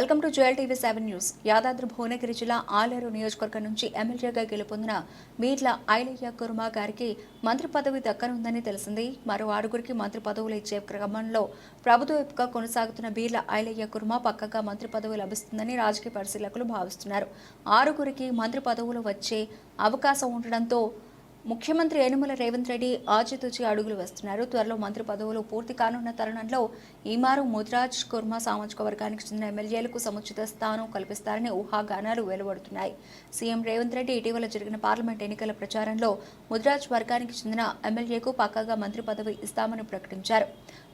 Welcome to Joel TV seven news. Yadadri Bhuvanagiri జిల్లా ఆలేరు నియోజకవర్గం నుంచి ఎమ్మెల్యేగా గెలుపొందిన మీట్ల ఐలయ్య కుర్మా గారికి మంత్రి పదవి దక్కనుందని తెలిసింది. మరో ఆరుగురికి మంత్రి పదవులు ఇచ్చే క్రమంలో ప్రభుత్వ వైపుగా కొనసాగుతున్న బీర్ల ఐలయ్య కుర్మా పక్కగా మంత్రి పదవి లభిస్తుందని రాజకీయ పరిశీలకులు భావిస్తున్నారు. ఆరుగురికి మంత్రి పదవులు వచ్చే అవకాశం ఉండడంతో ముఖ్యమంత్రి ఏనుమల రేవంత్ రెడ్డి ఆచితూచి అడుగులు వేస్తున్నారు. త్వరలో మంత్రి పదవులు పూర్తి కానున్న తరుణంలో ఈమారు ముద్రాజ్ కుర్మా సామాజిక వర్గానికి చెందిన ఎమ్మెల్యేలకు సముచిత స్థానం కల్పిస్తారని ఊహాగానాలు వెలువడుతున్నాయి. సీఎం రేవంత్ రెడ్డి ఇటీవల జరిగిన పార్లమెంట్ ఎన్నికల ప్రచారంలో ముద్రాజ్ వర్గానికి చెందిన ఎమ్మెల్యేకు పక్కాగా మంత్రి పదవి ఇస్తామని ప్రకటించారు.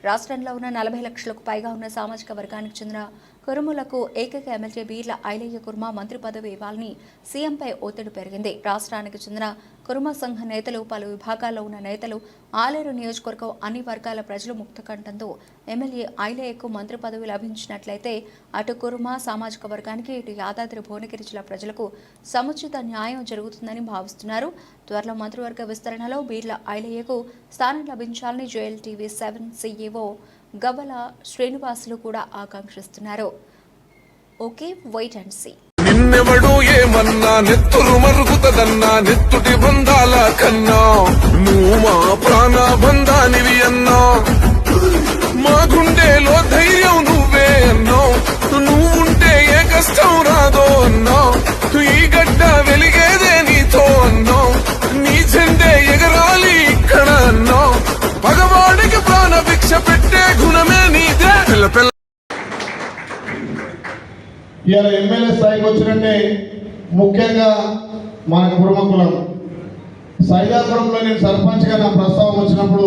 రాష్ట్రంలో ఉన్న నలభై లక్షలకు పైగా ఉన్న సామాజిక వర్గానికి చెందిన కురుములకు ఏకైక ఎమ్మెల్యే బీర్ల ఐలయ్య కుర్మా మంత్రి పదవి ఇవ్వాలని సీఎంపై ఒత్తిడి పెరిగింది. రాష్ట్రానికి చెందిన కురుమ సంఘ నేతలు పలు విభాగాల్లో ఉన్న నేతలు ఆలేరు నియోజకవర్గం అన్ని వర్గాల ప్రజలు ముక్తకంఠంతో ఎమ్మెల్యే ఐలయ్యకు మంత్రి పదవి లభించినట్లయితే అటు కురుమ సామాజిక వర్గానికి ఇటు యాదాద్రి భువనగిరి జిల్లా ప్రజలకు సముచిత న్యాయం జరుగుతుందని భావిస్తున్నారు. త్వరలో మంత్రివర్గ విస్తరణలో బీర్ల ఐలయ్యకు స్థానం లభించాలని Joel TV seven CEO Gavvala Srinivasulu కూడా ఆకాంక్షిస్తున్నారు. ఓకే వెయిట్ అండ్ సీ నిన్నెవడు ఏమన్నా నెత్తురు మరుగుతదన్నా నెత్తుటి బంధాల కన్నా నువ్వు మా ప్రాణ బంధానివి నీదే పిల్ల ఇవాళ ఎమ్మెల్యే స్థాయికి వచ్చినట్టే ముఖ్యంగా మన కుటుంబ కులం సైదాపురంలో నేను సర్పంచ్గా నా ప్రస్తావన వచ్చినప్పుడు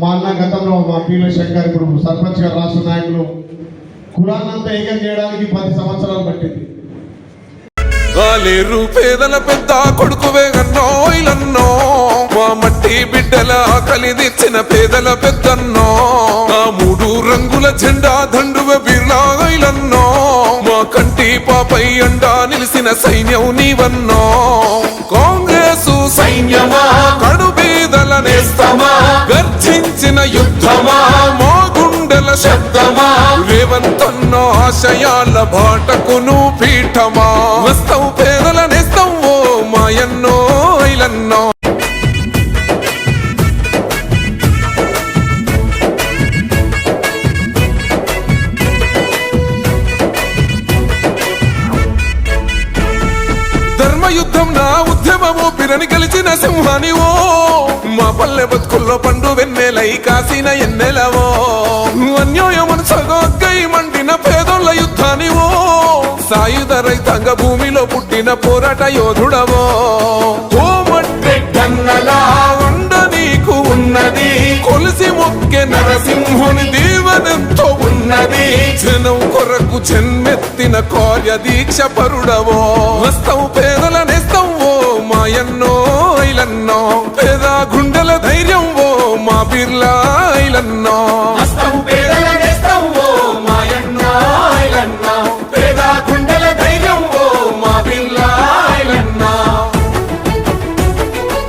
మా అన్న గతంలో మా పీల శంకర్ ఇప్పుడు సర్పంచ్గా రాష్ట్ర నాయకులు కులాన్నంతా ఏకం చేయడానికి పది సంవత్సరాలు పట్టింది. గాలేరు పేదల పెద్ద కొడుకువే అన్నో ఇలన్నో మా మట్టి బిడ్డల ఆకలి తెచ్చిన పేదల పెద్దన్నో. రంగుల జెండా దండువ బిర్లాయిలన్నో మా కంటి పాపై అండా నిలిసిన సైన్యం నీవన్నో. కాంగ్రెస్ సైన్యమా? కడు బీదల నేస్తమా? గర్జించిన యుద్ధమా? మా గుండెల శబ్దమా? రేవంతన్నో ఆశయాల బాటకును పీఠమా? వస్తవు పేదల ఉద్యమము పిరని గెలిచిన సింహానివో మా పల్లె బతుకుల్లో పండు వెన్నెలై కాసిన ఎన్నెలవో. అన్యాయమను సగొగ్గై మండిన పేదోళ్ళ యుద్ధానివో సాయుధ రైతాంగ భూమిలో పుట్టిన పోరాట యోధుడవో. కోమట్టెన్నలా నీకు ఉన్నది కొలిసి మొక్కె నరసింహుని దీవనంతో ఉన్నది. జనం కొరకు జన్మెత్తిన కార్య దీక్ష పరుడవో. వస్తావు పేదల నేస్తావు మాయన్నో ఇలన్నో పేద గుండెల ధైర్యం ఓ మా బిర్లా ఇలన్నో